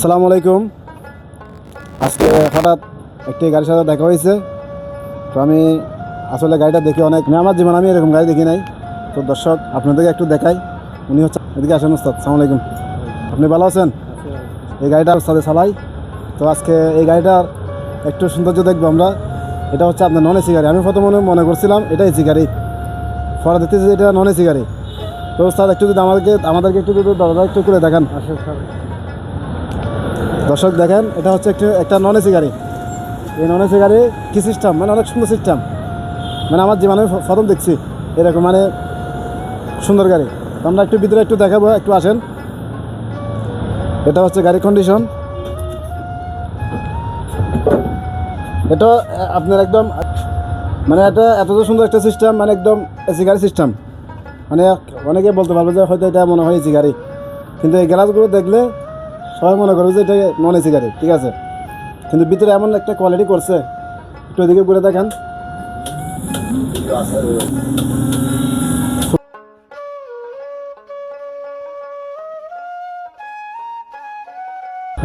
আসসালামু আলাইকুম। আজকে হঠাৎ একটি গাড়ির সাথে দেখা হয়েছে। তো আমি আসলে গাড়িটা দেখি অনেক মানে আমার জীবন আমি এরকম গাড়ি দেখি নাই। তো দর্শক, আপনাদেরকে একটু দেখাই। উনি হচ্ছে এদিকে আসেন ওস্তাদ, সালাম আলাইকুম। আপনি ভালো আছেন? এই গাড়িটা সাথে চালাই তো আজকে এই গাড়িটার একটু সৌন্দর্য দেখব আমরা। এটা হচ্ছে আপনার নন এসি গাড়ি। আমি প্রথমে মনে মনে করছিলাম এটা এসি গাড়ি। পরে দেখতেছি এটা নন এসি গাড়ি। তো স্যার একটু যদি আমাদেরকে আমাদেরকে একটু যদি দরজা একটু করে দেখান। দর্শক দেখেন, এটা হচ্ছে একটু, একটা নন এসি গাড়ি। এই নন এসি গাড়ি কী সিস্টেম মানে অনেক সুন্দর সিস্টেম মানে আমার জীবনে প্রথম দেখছি এরকম মানে সুন্দর গাড়ি। আমরা একটু ভিতরে একটু দেখাবো, একটু আসেন। এটা হচ্ছে গাড়ির কন্ডিশন এটা আপনার একদম মানে এটা এত সুন্দর একটা সিস্টেম মানে একদম এসি গাড়ি সিস্টেম মানে অনেকে বলতে পারবে যে হয়তো এটা মনে হয় এসি গাড়ি। কিন্তু এই গ্লাসগুলো দেখলে সবাই মনে করবে যে এটা নন এসি গাড়ি, ঠিক আছে? কিন্তু ভিতরে এমন একটা কোয়ালিটি করছে, একটু এদিকে ঘুরে দেখেন।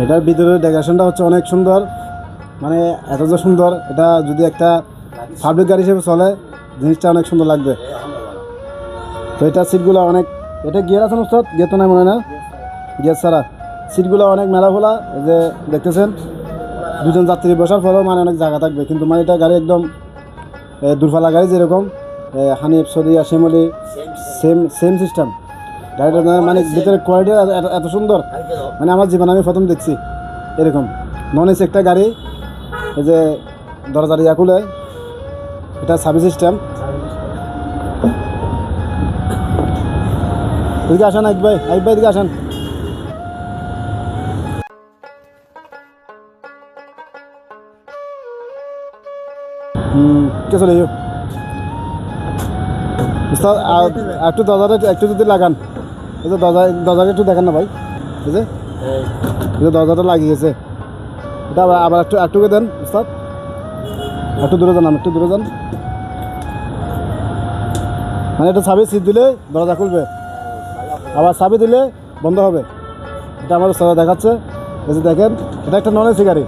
এটার ভিতরে ডেকোরেশনটা হচ্ছে অনেক সুন্দর। মানে এত যে সুন্দর, এটা যদি একটা পাবলিক গাড়ি হিসেবে চলে, জিনিসটা অনেক সুন্দর লাগবে। তো এটা সিটগুলো অনেক এটা গিয়ার আছে না গিয়ার তো নাই মনে না? গিয়ার ছাড়া। সিটগুলো অনেক মেলা ফোলা যে দেখতেছেন দুজন যাত্রী বসার পরেও মানে অনেক জায়গা থাকবে। কিন্তু মানে এটা গাড়ি একদম এ, দূরপাল্লা গাড়ি যেরকম Hanif Soudia Shyamoli same same system. গাড়িটা মানে ভিতরে কোয়ালিটি এত সুন্দর। মানে আমার জীবনে আমি প্রথম দেখছি এরকম। নন এসি একটা গাড়ি এই যে দরজার ইয়া খুলে এটা সার্ভিস সিস্টেম এদিকে আসেন আইক ভাই আইক ভাই এদিকে আসেন। কে চলে যাও একটু দরজাটা একটু- যদি লাগান। এই যে দরজা দরজাটা একটু দেখান না ভাই। এই যে এই যে দরজাটা লাগিয়ে গেছে। এটা আবার একটু একটুকে দেন উস্তাদ একটু দূরে যান, একটু দূরে যান। মানে এটা চাবি সিট দিলে দরজা খুলবে। আবার চাবি দিলে বন্ধ হবে। এটা আমার উস্তাদ দেখাচ্ছে। এই দেখেন, এটা একটা নন এসি গাড়ি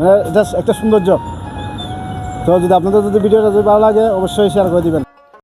মানে এটা একটা সৌন্দর্য। তো যদি আপনাদের যদি ভিডিওটা যদি ভালো লাগে অবশ্যই শেয়ার করে দিবেন।